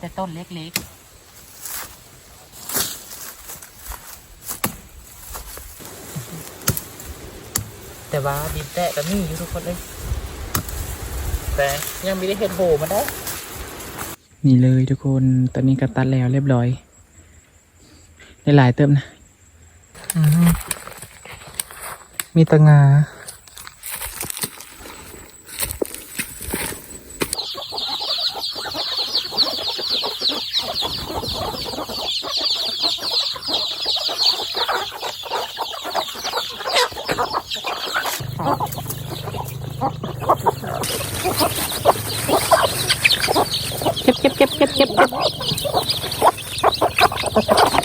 แต่ต้นเล็กๆแต่ว่าดินแตะก็มีอยู่ทุกคนเลยแต่ยังไม่ได้เห็นโผล่มาได้นี่เลยทุกคนตอนนี้ก็ตัดแล้วเรียบร้อย ได้หลายเติมนะอือฮึมีตะงา เก็บเก็บเก็บเก็บเก็บเก็บ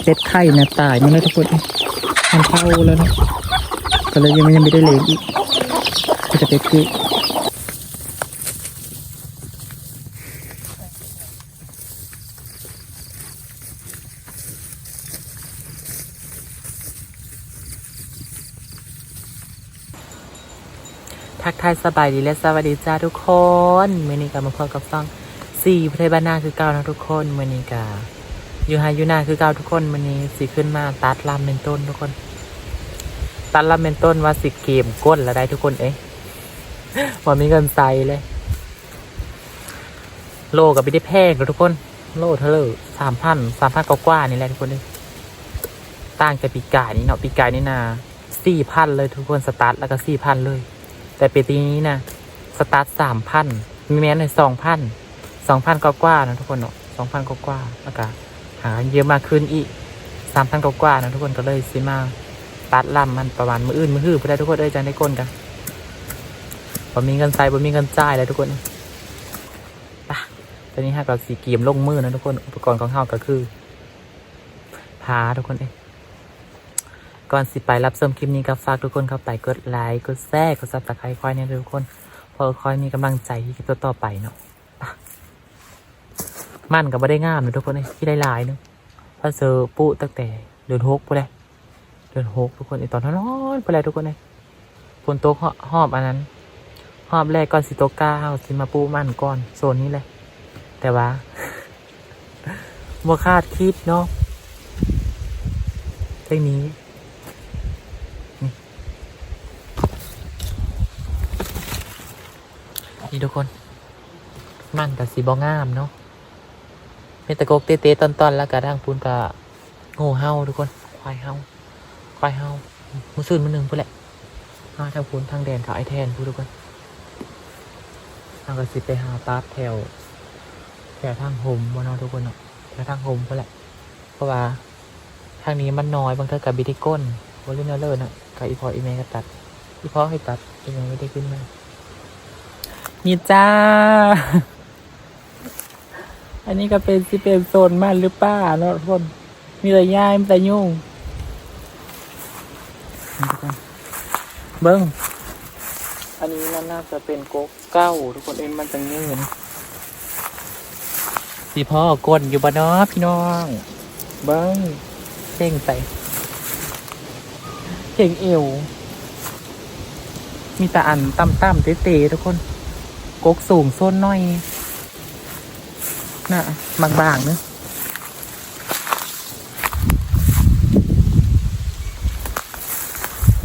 เป็ดไข่นะตายมันเลยทุกคนมันเท่าแล้วนะแต่เรายังไม่ยังไม่ได้เลี้ยงอีกจะเป็ดคือายสบายดีและสวัสดีจ้าทุกคนเมื่อนี้กับมาพบกับฟังสี่พระบานาคือเก้านะทุกคนมันนี้กาอยู่ไฮยูนาคือเก้าทุกคนมันนี้สิขึ้นมาตัดลำเป็นต้นทุกคน ตัดลำเป็นต้นว่าสิเกมก้นแล้วได้ทุกคนเอ้ยว่ามีเงินใส่เลย โลกับไม่ได้แพงทุกคน โลเท่าเลยสามพันสามพันกว่านี่แหละทุกคนเลยต่างจากปีกายนี่เนาะปีกายนี่นาสี่พันเลยทุกคนสตาร์ทแล้วก็สี่พันเลย แต่ปีนี้นะสตาร์ทสามพันมีแม้ในสองพันสองพันกว่าๆนะทุกคนเนาะสองพันกว่าๆแล้วก็หาเยอะมากขึ้นอีกสามพันกว่าๆนะทุกคนก็เลยซื้อมาตัดลำมันประมาณมืออื่นมือหื้อไปได้ทุกคนเอ้ยจังได้ก้นกันบ่มีเงินใส่บ่มีเงินจ่ายเลยทุกคนไปตอนนี้ฮะก็สีเกียมลงมือนะทุกคน อุปกรณ์ของเฮาก็คือพาทุกคนเอง ก่อนสิไปรับชมคลิปนี้ก็ฝากทุกคนเข้าไปกดไลค์กดแชร์กดซับสไครต์คอยเนี่ยทุกคนพอคอยมีกำลังใจที่คลิปต่อไปเนาะมันก็ไม่ได้งามนะทุกคนเลยที่ได้ลายเนึงพอเจอปุ๊ตั้งแต่เดือนหกไปเลยเดือนหกทุกคนไอตอนร้อนไปเลยทุกคนเลยฝนตกหอบอันนั้นหอบแรกก่อนสิโตกเก้าสิมาปูมันก่อนโซนนี้เลยแต่ว่าบ่คาดคิดเนาะเรื่องนี้ นี่ทุกคน มันกับสีบองามเนาะเมตะโกกเตะๆตอนๆแล้วก็ทางพูนก็โง่เฮาทุกคน ควายเฮาควายเฮามือซื่นมือหนึ่งพูดแหละมาทางพูนทางแดนเขาไอแทนพูดทุกคนทางก็สิไปหาปลาแถวแถวทางโฮมบนอทุกคนเนาะแถวทางโฮมพูดแหละ เพราะว่าทางนี้มันน้อยบางเท่ากับบิทิก้นวอลเลนเลอร์น่ะกับอีพออีเมก็ตัดอีพอให้ตัดอีเมไม่ได้ขึ้นมา นี่จ้า อันนี้ก็เป็นสิเป็นโซนมานหรือปล่าเนาะทุกคน มีแต่ย่ายมีแต่ยุ่งทุกคนเบิ้งอันนี้มันน่าจะเป็นโก๊กเก้าทุกคนเอ็นมันจะเงินสีพ่อกดอยู่บ้านเนาะพี่น้อง เบิ้งเพ่งไปเพ่งเอว มีแต่อันต่ำๆเตะๆทุกคน กกสูงโซนน้อยน่ะบางๆเนอะ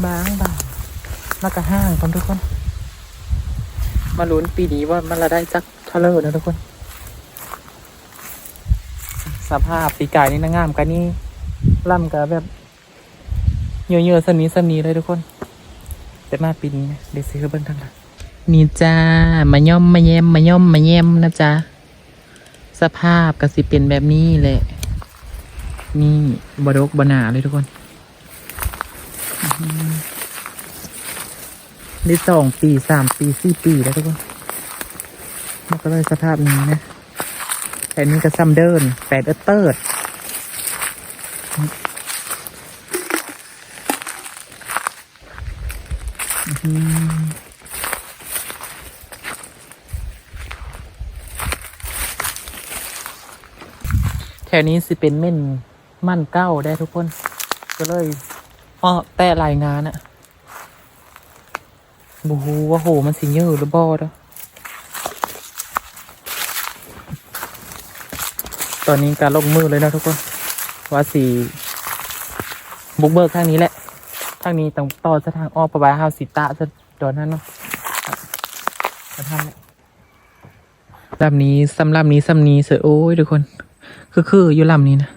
บางบางแล้วก็ห้างคนทุกคน มาลุ้นปีนี้ว่ามันละได้จักเท่าเลอร์นะทุกคน สภาพปีกายนี่นางงามกันนี่ล่ำกับแบบเยอะๆสนีสนีเลยทุกคน แต่มาปีนี้เดี๋ยวซื้อเบิ้งทางหลัง นี่จ้า มาย่อมมาแยมมาย่อมมาแยมนะจ๊ะ สภาพก็สิเป็นแบบนี้แหละ นี่บดกบนาเลยทุกคนอื้อหือได้สองปีสามปีสี่ปีแล้วทุกคน มันก็เลยสภาพนี้นะ แต่นี่ก็ซัมเดินแปดเอเตอร์ดอื้อ แถวนี้สิเป็นเม่นมั่นเก้าได้ทุกคน ก็เลยอ้อแต่รายงานอะบูว่าโหมันสิเยอะหรือบอดอะตอนนี้การลงมือเลยนะทุกคน ว่าสีบุกเบิกทางนี้แหละทางนี้ต้องต่อสะทางอ้อประบายห้าสิตะจะตอนนั้นเนาะจะทำเนี่ยลำนี้ซ้ำลำนี้ซ้ำนี้เสอโอ้ยทุกคน คือคืออยู่ลำนี้นะ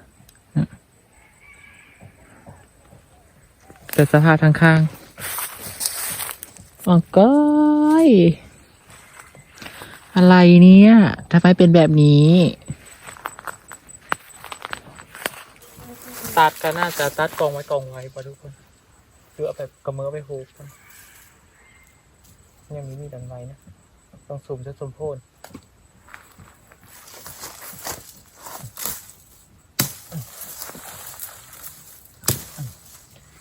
แต่สภาพทางข้างอ๋อก้อยอะไรเนี่ยทำไมเป็นแบบนี้ ตัดก็น่าจะตัดกองไว้กองไว้ป่ะทุกคนหรือเอาแบบกระเมือไปโฮกกันยังมีมีดังไว้นะ ต้องสุ่มจะสุมโพน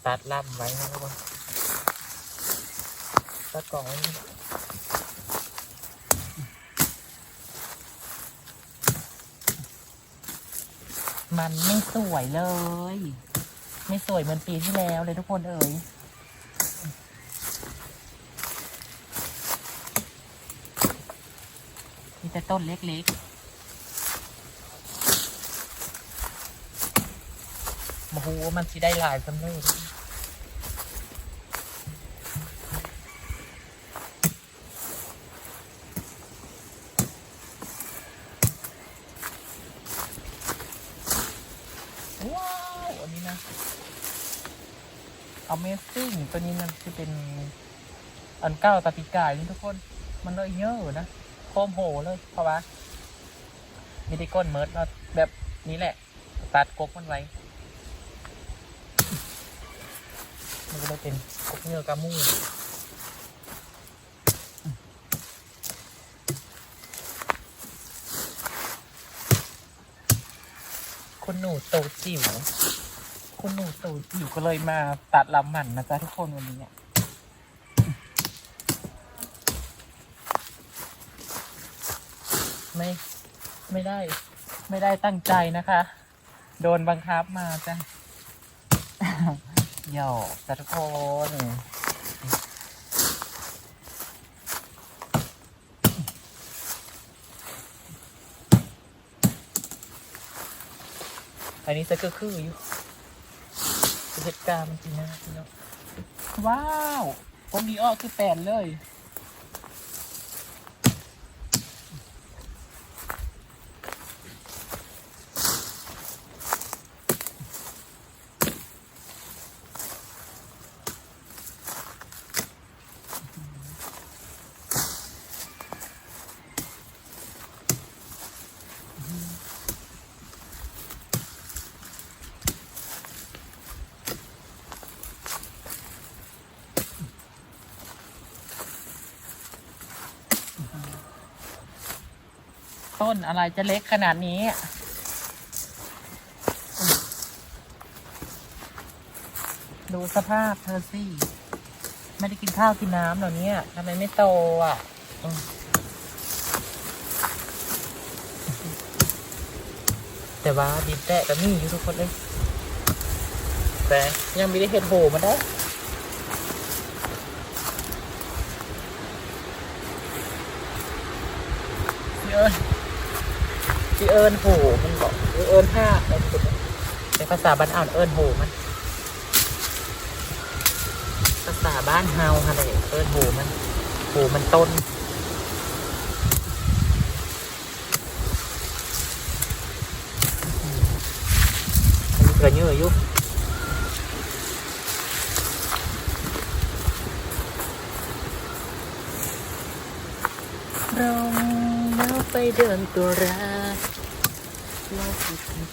ตัดล่ำไว้นะทุกคนตัดกองไว้มันไม่สวยเลย ไม่สวยเหมือนปีที่แล้วเลยทุกคนเอ่ยมีแต่ต้นเล็กๆโอ้โหมันสิได้หลายสำเร็จว้าว อันนี้นะ Amazing ตัวนี้มันจะเป็นอันเก้าตาปีกายนี่ทุกคน มันเลยเยอะนะโคมโหเลยเพราะว่ามีที่ก้นเมิร์ดเนาะแบบนี้แหละ ตัดกกมันไว้ มันก็เลยเป็นกกเนื้อกามูคุณหนูโตจิ๋ว คุณหนูโตจิ๋วก็เลยมาตัดลำหมันนะจ๊ะทุกคนวันนี้เนี่ยไม่ไม่ได้ ไม่ได้ตั้งใจนะคะ โดนบังคับมาจ้ะหยอกจ้ะทุกคนอันนี้จะก็คืออยู่ เหตุการณ์มันจริงนะพี่น้องว้าวผมดีอ้อคือแปดเลย ต้นอะไรจะเล็กขนาดนี้ ดูสภาพเธอสิไม่ได้กินข้าวกินน้ำเหล่านี้ทำไมไม่โตอะแต่ว่าดินแตะก็มีอยู่ทุกคนเลยแต่ยังไม่ได้เห็นโหมันได้พี่เอิญีเอิญโหมันบอกพี่เอิญห้าในในภาษาบ้านอ่านเอิญโหมัน ภาษาบ้านเฮาค่ะเลยเอิญโหมันโหมันต้นอันนี้กระเยอะอยู่เราแล้วไปเดินตัวรัก โลกอีกนิด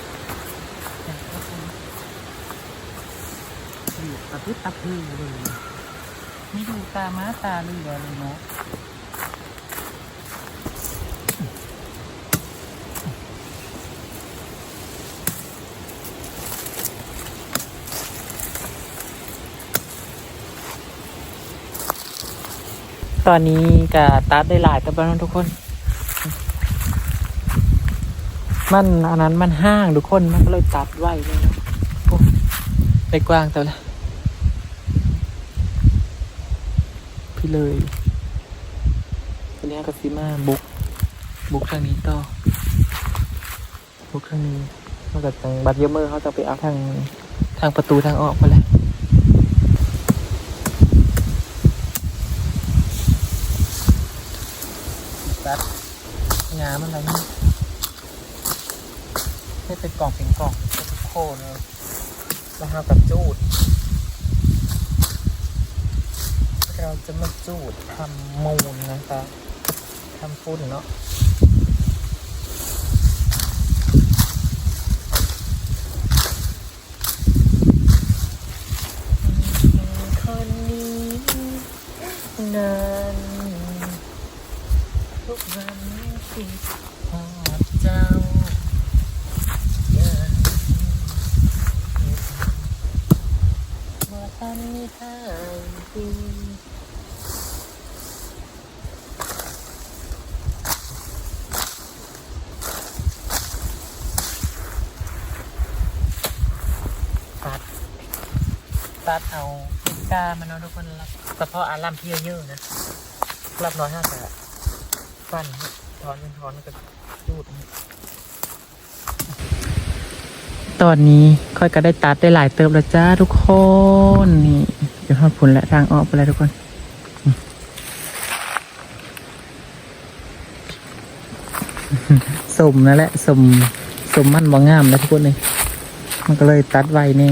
ก ตะพื้ตะบพือเลยไม่ดูตาม้าตาเลยเหรอเนาะตอนนี้ก็ตัดได้หลายตะบ้านทุกคน มันอันนั้นมันห้างทุกคนมันก็เลยตัดไว้เลยนะไปกว้างแต่ละ เลยทีนี้ก็ซิมาบุก บุกทางนี้ต่อ บุกทางนี้นอกจากทางบัตรเยอเมอร์เขาจะไปเอาทางทางประตูทางออกไปแล้วรัดงามันอะไรนี่ให้เป็นกล่องเป็นกล่องเป็นโคเลยแล้วเรากับจูด เราจะมาจูดทำมูลนะคะทำฟุ้นเนาะคนนี้นั้นทุกวันคิดพอดเจ้ายังว่าทันไม่หายดีตัด ตัดเอาพิกามันเนาะทุกคนรับเพาะอารัมที่เยอะนะรับน้อยห้าแต่ฟันถอนเป็นถอนก็จูดตอนนี้ค่อยก็ได้ตัดได้หลายเติมแล้วจ้าทุกคนนี่เดี๋ยวทอดผลและทางออกไปแล้วทุกคนสมนั่นแหละสมสมมันบ่งามแล้วทุกคนเลยมันก็เลยตัดไว้แน่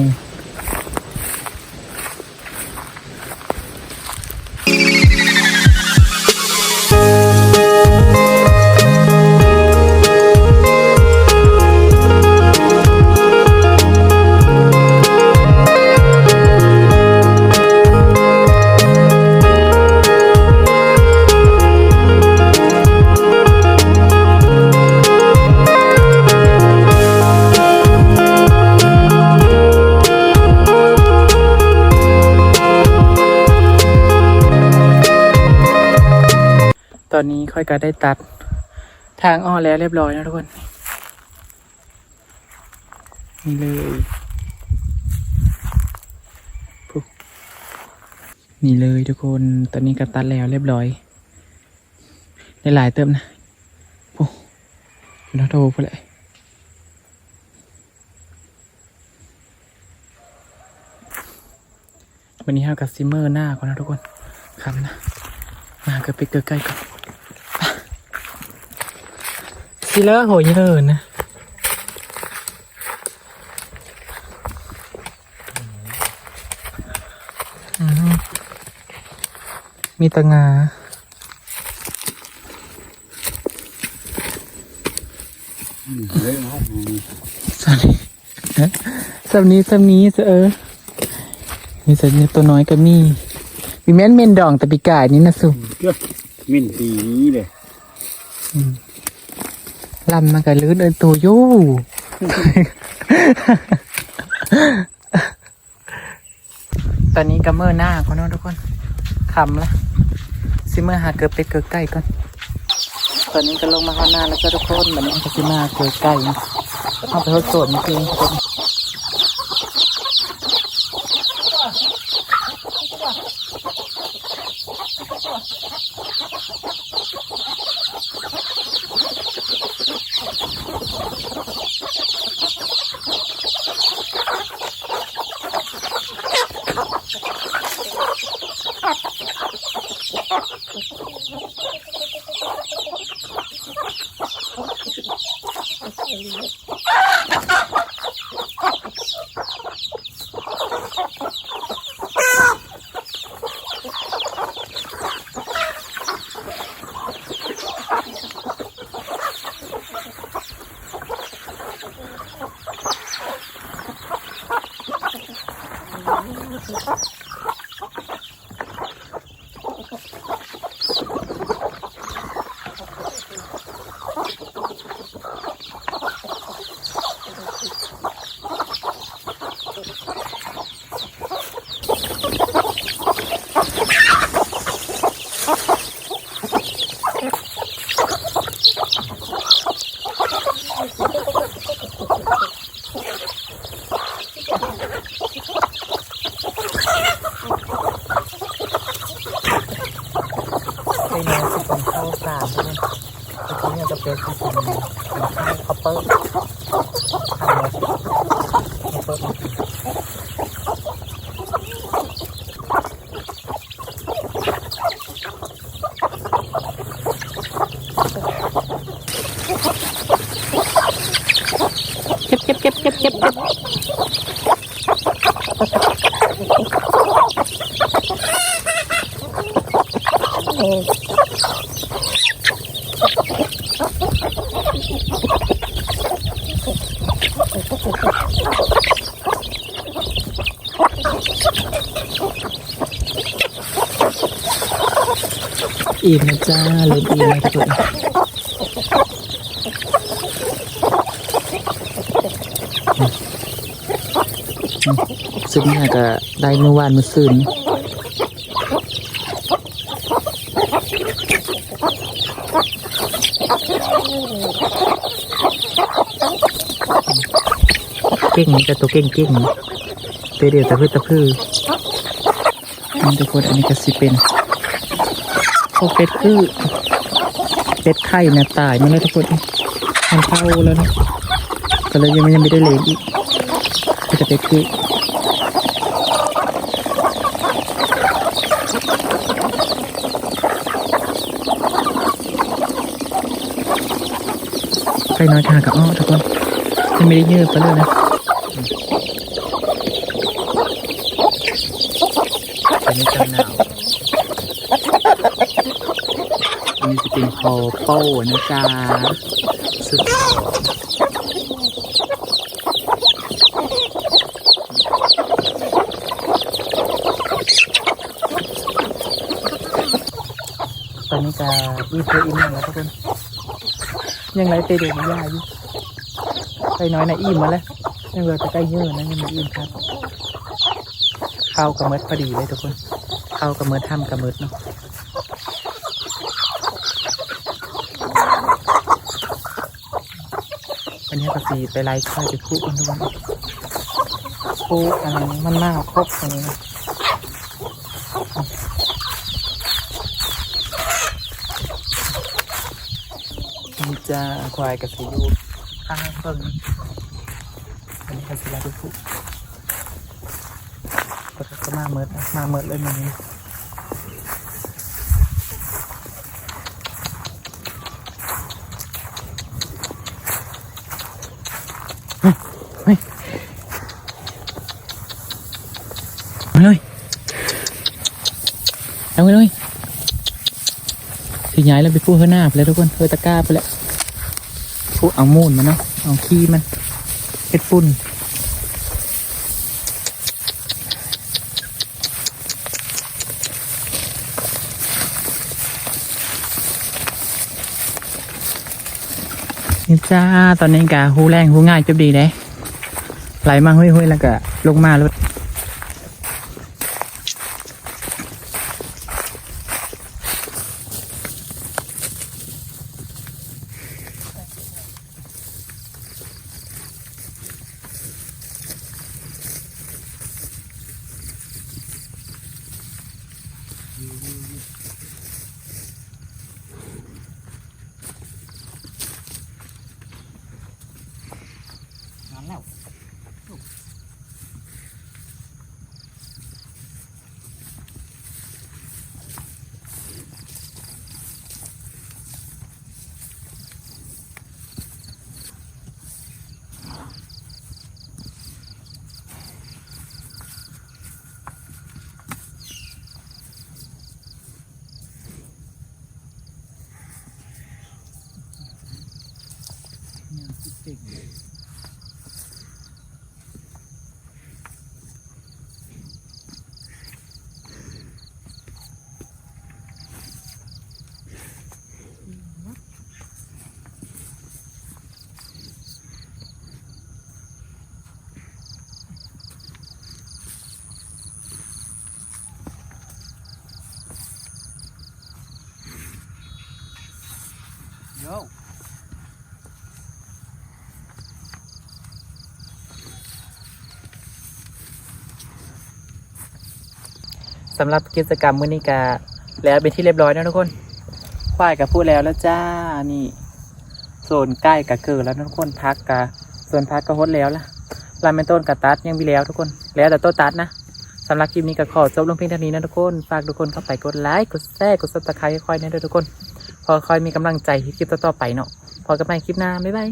อยก็ได้ตัดทางอ้อแล้วเรียบร้อยแล้วทุกคน นี่เลยนี่เลยทุกคนตอนนี้ก็ตัดแล้วเรียบร้อย ได้หลายเติมนะโอ้แล้วโทรไปเลยวันนี้ห้ากับซิมเมอร์หน้าก่อนนะทุกคนครับนะมาเกิดไปเกิดใกล้ก่อน สิเลอโหยเลินนะอืมมีตะงาเฮ้ยเอาสำนี้สำนี้สำนี้เออมีสัญญาตัวน้อยก็มีมีแม่นเมนดองแต่ปีกายนี่นะสุเกือบมินปีนี้เลย ลำมันก็ลื่นเอินตัวยู่ตอนนี้ก็เมื่อหน้าคนน้องทุกคนคำละซิเมื่อหาเกิดไปเกิดใกล้ก่อน ตอนนี้ก็ลงมาข้างหน้าแล้วก็ทุกคนเหมือนก็ซิมาเกิดใกล้เอาไปทดสอบนี่เอง อิ่มนะจ้าเริ่มอิ่มแล้วทุกคนซึ่งน่าจะได้เมื่อวานเมื่อคืนเก่งแต่ตัวเก่งเก่งตัวเดียวตะพื้นตะพื้นี่ทุกคนอันนี้ก็สิเป็น พอเป็ดคือเป็ดไข่นะตายมาแล้วทุกคนมันเข้าแล้วนะแต่เรายังไม่ยังไม่ได้เลยงอีกก็จะเป็ดคือไก่น้อยทากับอ้อทุกคนยังไม่ได้เยอะไปเลยนะตอนนี้จะหนาว อัน นี้จะเป็นคอโป้นะจ๊ะสุดตอนนี้จะอีเพออินแล้วทุกคนยังไรเตะเด็กยาอยู่ไปน้อยนะอิ่มมาแล้วยังเหลือแต่ใกล้เยอะนะยังไม่อิ่มครับข้าวกระเมิดพอดีเลยทุกคนข้าวกระเมิดทำกระเมิดเนาะ วันนี้ก็สีไปไล่ข้าวจะคู่กันทุกวันคู่อันนี้มันมากครบอันนี้นะนี่จะควายกับสีอยู่ข้างเพิ่งอันนี้ก็สีไล่จะคู่ก็จะมาเมิดมาเมิดเลยมันนี้มาเลย เอาไปเลยสีย้ายแล้วไปพูดข้างหน้าไปแล้วทุกคนเฮอตะกร้าไปแล้วพูดเอามูนมันเนาะเอาขี้มันเป็ดปุ่นนี่จ้าตอนนี้กะหูแรงหูง่ายจบดีเลยไหลมาห้อยๆแล้วก็ลงมาแล้ ยังคิดเก่งเลยโย่ น สำหรับกิจกรรมมื้อนี้กะแล้วเป็นที่เรียบร้อยแล้วทุกคนควายกับพูดแล้วแล้วจ้านี่โซนใกล้กับเกิดแล้วทุกคนพักกะส่วนพักก็ฮดแล้วล่ะลาเมนต้นกับตัดยังมีแล้วทุกคน แล้วแต่ต้นตัดนะสำหรับคลิปนี้ก็ขอจบลงเพียงเท่านี้นะทุกคน ฝากทุกคนเข้าไปกดไลค์ กดแชร์ กดซับสไครต์ค่อยๆนะเด้อทุกคน พอคอยมีกำลังใจที่คลิปต่อๆไปเนาะ พอกันใหม่คลิปหน้า บ๊ายบาย